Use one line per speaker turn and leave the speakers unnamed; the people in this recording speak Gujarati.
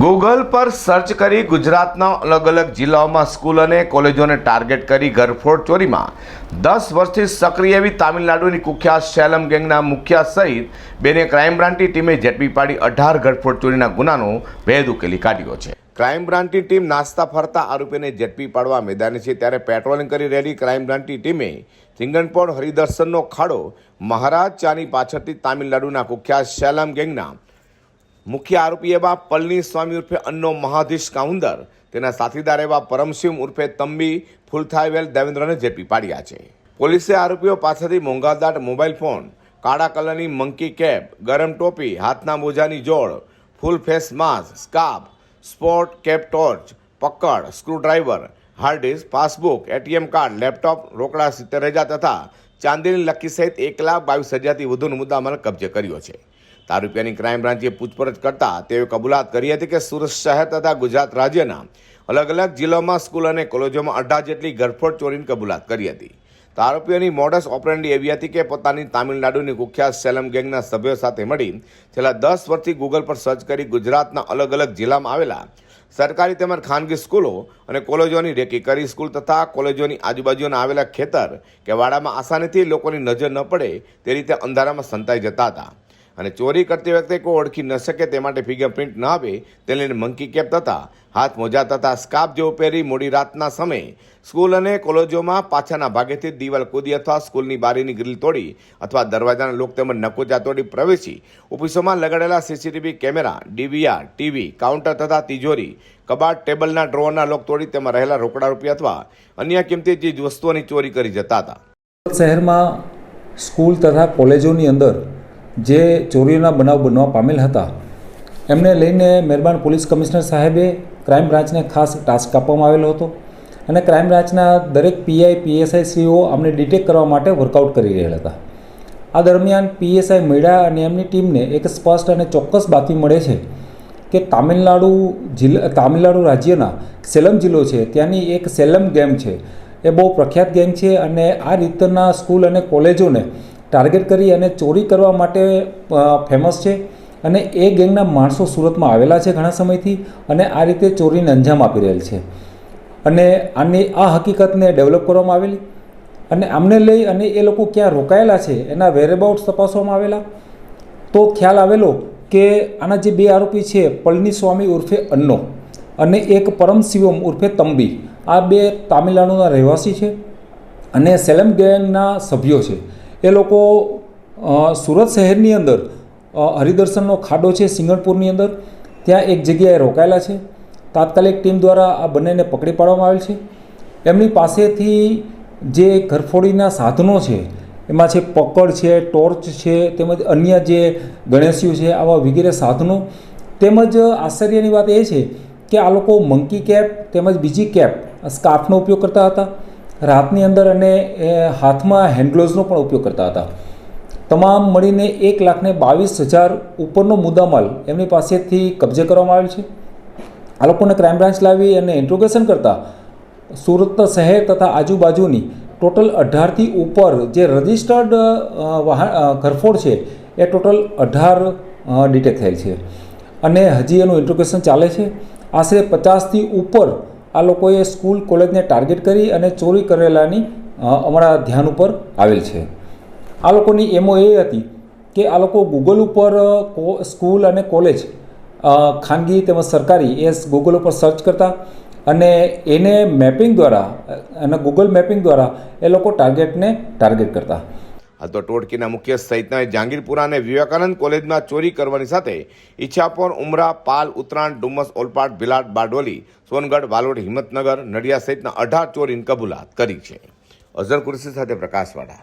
ગૂગલ પર સર્ચ કરી ગુજરાતના અલગ અલગ જિલ્લાઓમાં સ્કૂલ અને કોલેજોને ટાર્ગેટ કરી ઘરફોડ ચોરીમાં. દસ વર્ષથી સક્રિય એવી તામિલનાડુની કુખ્યાત શેલમ ગેંગના મુખ્ય સહિત બેને ક્રાઇમ બ્રાન્ચની ટીમે ઝડપી પાડી અઢાર ઘરફોડ ચોરીના ગુનાનો ભેદ ઉકેલી કાઢ્યો છે. ક્રાઇમ બ્રાન્ચની ટીમ નાસ્તા ફરતા આરોપીને ઝડપી પાડવા મેદાને છે ત્યારે પેટ્રોલિંગ કરી રહેલી ક્રાઇમ બ્રાન્ચની ટીમે સિંગણપોળ હરિદર્શનનો ખાડો મહારાજ ચાની પાછળથી તામિલનાડુના કુખ્યાત શેલમ ગેંગના મુખ્ય આરોપી એવા પલની સ્વામી ઉર્ફે અન્નો મહાધીશ કાઉન્દર તેના સાથીદાર એવા પરમશિવ ઉર્ફે તંબી ફૂલથાઈવેલ દેવેન્દ્રને ઝડપી પાડ્યા છે. પોલીસે આરોપીઓ પાસેથી મોંઘાદાટ મોબાઈલ ફોન, કાળા કલરની મંકી કેપ, ગરમ ટોપી, હાથના મોજાની જોડ, full face mask, scarf, sport cap torch, પકડ, screwdriver, hard disk, passbook, ATM card, laptop, રોકડા સિત્તેર હજાર તથા ચાંદીની લકી સહિત એક લાખ બાવીસ હજારથી વધુનો મુદ્દામાલ કબજે કર્યો છે. તારુપિયાની ક્રાઇમ બ્રાન્ચે પૂછપરછ કરતા તેઓએ કબૂલાત કરી હતી કે સુરત શહેર તથા ગુજરાત રાજ્યના અલગ અલગ જિલ્લાઓમાં સ્કૂલ અને કોલેજોમાં અઢાર જેટલી ઘરફોડ ચોરીની કબૂલાત કરી હતી. આરોપીઓની મોડસ ઓપરેન્ડી એવી હતી કે પોતાની તામિલનાડુની કુખ્યાત સેલમ ગેંગના સભ્યો સાથે મળી છેલ્લા દસ વર્ષથી ગૂગલ પર સર્ચ કરી ગુજરાતના અલગ અલગ જિલ્લામાં આવેલા સરકારી તેમજ ખાનગી સ્કૂલો અને કોલેજોની રેકી કરી સ્કૂલ તથા કોલેજોની આજુબાજુના આવેલા ખેતર કે વાડામાં આસાનીથી લોકોની નજર ન પડે તે રીતે અંધારામાં સંતાઈ જતા હતા. અને ચોરી કરતી વખતે કોઈ ઓળખી ન શકે તે માટે ફિંગરપ્રિન્ટ ન આવે તેને લઈને મંકી કેપ તથા હાથ મોજા તથા સ્કાર્ફ જેવું પહેરી મોડી રાતના સમયે સ્કૂલ અને કોલેજોમાં પાછળના ભાગેથી દિવાલ કૂદી અથવા સ્કૂલની બારીની ગ્રીલ તોડી અથવા દરવાજાના લોક તેમજ નકોજા તોડી પ્રવેશી ઓફિસોમાં લગાડેલા CCTV camera, DVR, TV, counter તથા તિજોરી, કબાટ ટેબલના ડ્રોરના લોક તોડી તેમાં રહેલા રોકડા રૂપિયા અથવા અન્ય કિંમતી ચીજ વસ્તુઓની ચોરી કરી જતા હતા.
શહેરમાં સ્કૂલ તથા કોલેજોની અંદર જે ચોરીઓના બનાવ બનવા પામેલ હતા. એમને લઈને મહેરબાન પોલીસ કમિશનર સાહેબે ક્રાઇમ બ્રાન્ચને ખાસ ટાસ્ક આપવામાં આવેલો હતો અને ક્રાઇમ બ્રાન્ચના દરેક પીઆઈ, પીએસઆઈ સીઓ અમને ડિટેક્ટ કરવા માટે વર્કઆઉટ કરી રહેલા હતા. આ દરમિયાન પીએસઆઈ મળ્યા અને એમની ટીમને એક સ્પષ્ટ અને ચોક્કસ બાતમી મળે છે કે તામિલનાડુ જિલ્લા, તામિલનાડુ રાજ્યના સેલમ જિલ્લો છે. ત્યાંની એક સેલમ ગેમ છે. એ બહુ પ્રખ્યાત ગેમ છે અને આ રીતના સ્કૂલ અને કોલેજોને ટાર્ગેટ કરી અને ચોરી કરવા માટે ફેમસ છે. અને એ ગેંગના માણસો સુરતમાં આવેલા છે ઘણા સમયથી અને આ રીતે ચોરીને અંજામ આપી રહેલ છે. અને આની, આ હકીકતને ડેવલપ કરવામાં આવેલી. અને આમને લઈ અને એ લોકો ક્યાં રોકાયેલા છે એના વેરેબાઉટ્સ તપાસવામાં આવેલા. તો ખ્યાલ આવેલો કે આના જે બે આરોપી છે, પલની સ્વામી ઉર્ફે અન્નો અને એક પરમ શિવમ ઉર્ફે તંબી, આ બે તામિલનાડુના રહેવાસી છે. અને સેલમ ગેંગના સભ્યો છે. એ લોકો સુરત શહેરની અંદર હરિદર્શનનો ખાડો છે સિંગણપુરની અંદર, ત્યાં એક જગ્યાએ રોકાયેલા છે. તાત્કાલિક ટીમ દ્વારા આ બંનેને પકડી પાડવામાં આવેલ છે. એમની પાસેથી જે ઘરફોડીના સાધનો છે, એમાં છે પકડ છે, ટોર્ચ છે, તેમજ અન્ય જે ગણેશીઓ છે, આવા વગેરે સાધનો, તેમજ આશ્ચર્યની વાત એ છે કે આ લોકો મંકી કેપ તેમજ બીજી કેપ સ્કાર્ફનો ઉપયોગ કરતા હતા. રાતની અંદર અને હાથમાં હેન્ડગ્લોવ્સનો પણ ઉપયોગ કરતા હતા. તમામ મળીને એક લાખને બાવીસ હજાર ઉપરનો મુદ્દામાલ એમની પાસેથી કબજે કરવામાં આવેલ છે. આ લોકોને ક્રાઇમ બ્રાન્ચ લાવી અને ઇન્ટ્રોગેશન કરતાં સુરત શહેર તથા આજુબાજુની ટોટલ અઢારથી ઉપર જે રજિસ્ટર્ડ વાહન ઘરફોડ છે, એ ટોટલ અઢાર ડિટેક્ટ થયેલ છે. અને હજી એનું ઇન્ટ્રોગેશન ચાલે છે. આશરે પચાસથી ઉપર આ લોકોએ સ્કૂલ, કોલેજને ટાર્ગેટ કરી અને ચોરી કરેલાની અમારા ધ્યાન ઉપર આવેલ છે. આ લોકોની એમો એ હતી કે આ લોકો ગૂગલ ઉપર સ્કૂલ અને કોલેજ ખાનગી તેમજ સરકારી એ ગૂગલ ઉપર સર્ચ કરતા અને એને મેપિંગ દ્વારા, અને ગૂગલ મેપિંગ દ્વારા એ લોકો ટાર્ગેટને ટાર્ગેટ કરતા.
આ તો ટોળકીના મુખ્ય સહિતના જાંગીરપુરા અને વિવેકાનંદ કોલેજમાં ચોરી કરવાની સાથે ઈચ્છાપોર ઉમરા, પાલ ઉત્તરાયણ ડુમસ, ઓલપાડ, ભિલાડ, બારડોલી, સોનગઢ, વાલોડ, હિંમતનગર નડિયા સહિતના અઢાર ચોરીની કબૂલાત કરી છે. અઝર કુરશી સાથે પ્રકાશવાળા